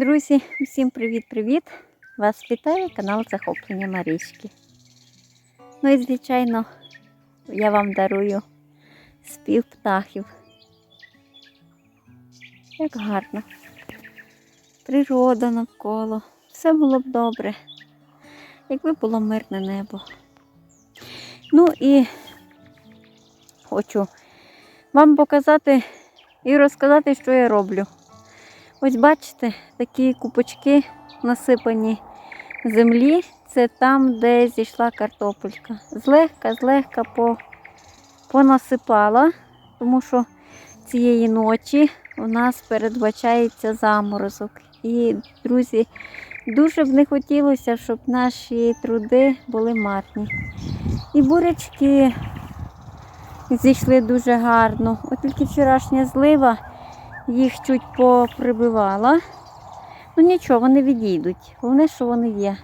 Друзі, усім привіт-привіт! Вас вітає канал Захоплення Марічки. Ну і, звичайно, я вам дарую спів птахів. Як гарно. Природа навколо. Все було б добре, якби було мирне небо. Ну і хочу вам показати і розказати, що я роблю. Ось бачите, такі купочки насипані землі. Це там, де зійшла картопелька. Злегка, злегка по, понасипала, тому що цієї ночі у нас передбачається заморозок. І, друзі, дуже б не хотілося, щоб наші труди були марні. І бурячки зійшли дуже гарно. От тільки вчорашня злива їх чуть поприбивала. Ну нічого, вони відійдуть. Головне, що вони є.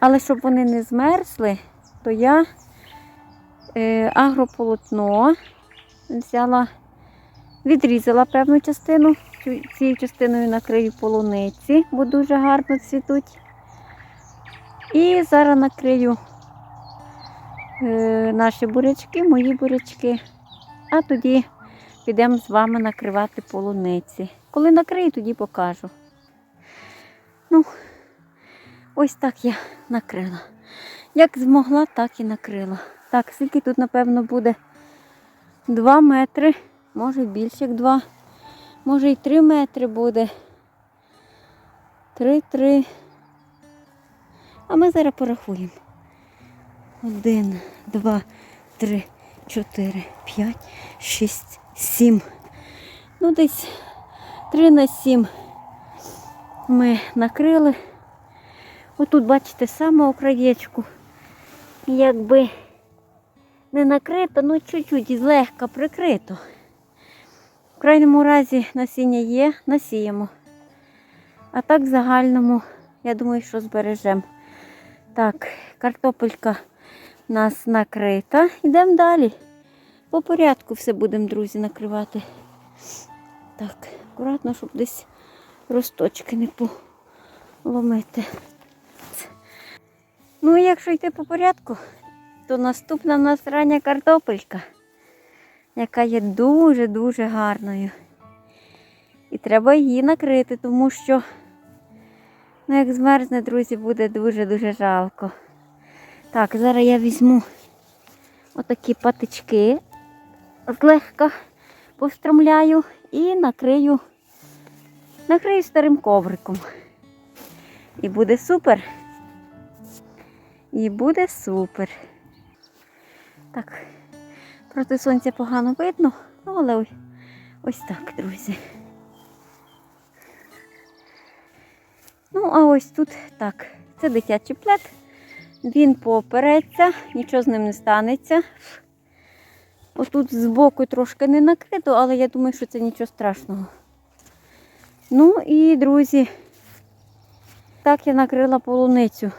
Але щоб вони не змерзли, то я е, агрополотно взяла, відрізала певну частину. Цією частиною накрию полуниці, бо дуже гарно цвітуть. І зараз накрию е, наші бурячки, мої бурячки. А тоді підемо з вами накривати полуниці. Коли накрию, тоді покажу. Ну, ось так я накрила. Як змогла, так і накрила. Так, скільки тут, напевно, буде 2 метри, може більше як 2, може і 3 метри буде. 3-3. А ми зараз порахуємо. Один, два, три, чотири, п'ять, шість, сім. Ну, десь три на сім ми накрили. Отут, бачите, саме краєчку. Якби не накрито, ну чуть-чуть і злегка прикрито. В крайньому разі насіння є, насіємо. А так в загальному, я думаю, що збережемо. Так, картопелька у нас накрита. Йдемо далі. По порядку все будемо, друзі, накривати. Так, акуратно, щоб десь росточки не поломити. Ну, якщо йти по порядку, то наступна в нас рання картопелька, яка є дуже-дуже гарною. І треба її накрити, тому що, ну, як змерзне, друзі, буде дуже-дуже жалко. Так, зараз я візьму отакі патички, злегка повстромляю і накрию, накрию старим ковриком. І буде супер. І буде супер. Так, проти сонця погано видно, ну, але ось, ось так, друзі. Ну, а ось тут так, це дитячий плед. Він поопереться, нічого з ним не станеться. Отут збоку трошки не накрито, але я думаю, що це нічого страшного. Ну і, друзі, так я накрила полуницю.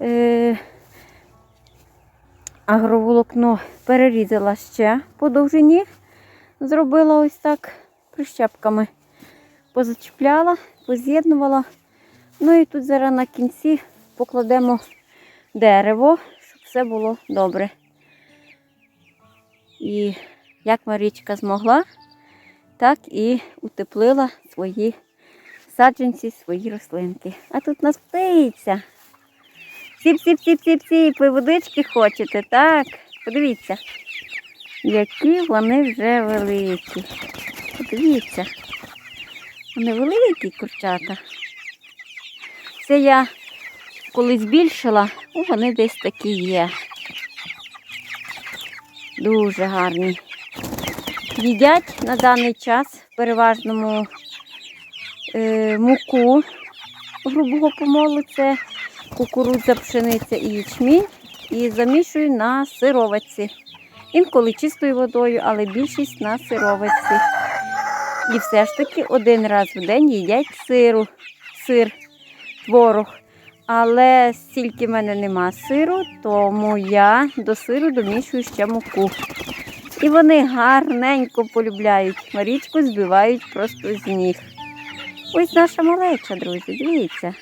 Е, агроволокно перерізала ще по довжині. Зробила ось так прищепками. Позачіпляла, поз'єднувала. Ну і тут зараз на кінці покладемо дерево, щоб все було добре. І як Марічка змогла, так і утеплила свої саджанці, свої рослинки. А тут у птиця. Сіп-сіп-сіп-сіп-сіп, ви водички хочете, так? Подивіться, які вони вже великі. Подивіться, вони великі курчата. Це я коли збільшила, ну, вони десь такі є. Дуже гарні. Їдять на даний час переважному е, муку грубого помолу. Це кукурудза, пшениця і ячмінь. І замішую на сировиці. Інколи чистою водою, але більшість на сировиці. І все ж таки один раз в день їдять сиру, сир, творог. Але стільки в мене нема сиру, тому я до сиру домішую ще муку. І вони гарненько полюбляють. Марічку збивають просто з ніг. Ось наша малеча, друзі, дивіться.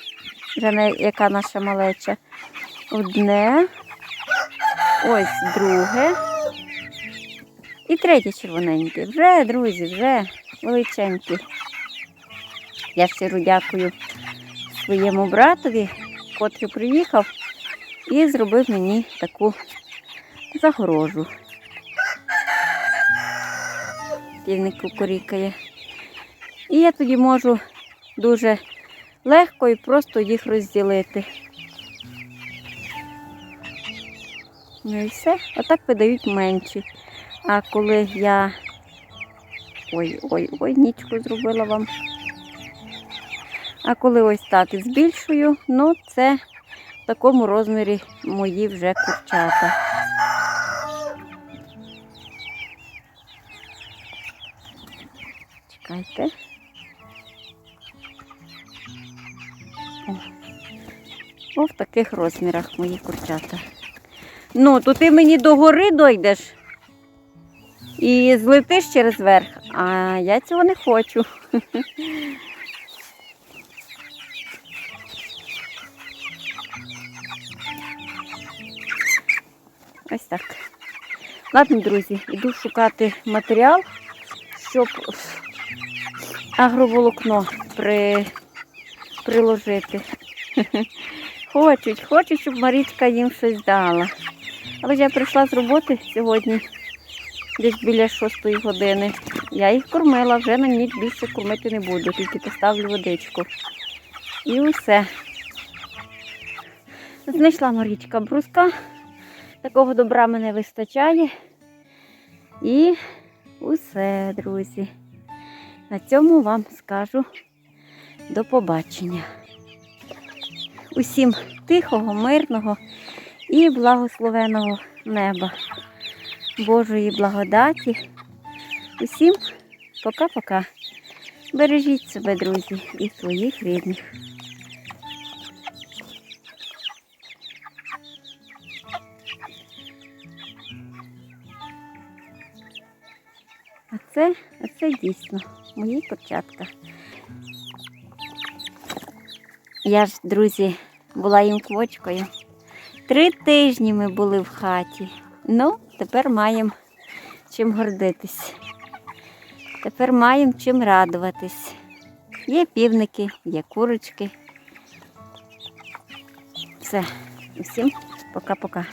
Вже яка наша малеча. Одне. Ось друге. І третє червоненьке. Вже, друзі, вже величенькі. Я щиро дякую своєму братові, котрий приїхав і зробив мені таку загорожу. Півник кукурікає. І я тоді можу дуже легко і просто їх розділити. Ну і все. Отак видають менші. А коли я. Ой, ой, ой, нічку зробила вам. А коли ось так збільшую, ну це в такому розмірі мої вже курчата. Чекайте. О, в таких розмірах мої курчата. Ну, то ти мені до гори дойдеш і злетиш через верх, а я цього не хочу. Ось так. Ладно, друзі, іду шукати матеріал, щоб агроволокно при... приложити. Хочуть, хочуть, щоб Марічка їм щось дала. Але я прийшла з роботи сьогодні, десь біля шостої години. Я їх кормила, вже на ніч більше кормити не буду, тільки поставлю водичку. І усе. Знайшла Марічка бруска. Такого добра мене вистачає. І усе, друзі. На цьому вам скажу до побачення. Усім тихого, мирного і благословеного неба, Божої благодаті. Усім пока-пока. Бережіть себе, друзі, і своїх рідних. А це, а це дійсно мої курчатка. Я ж, друзі, була їм квочкою. Три тижні ми були в хаті. Ну, тепер маємо чим гордитись. Тепер маємо чим радуватись. Є півники, є курочки. Все, усім пока-пока.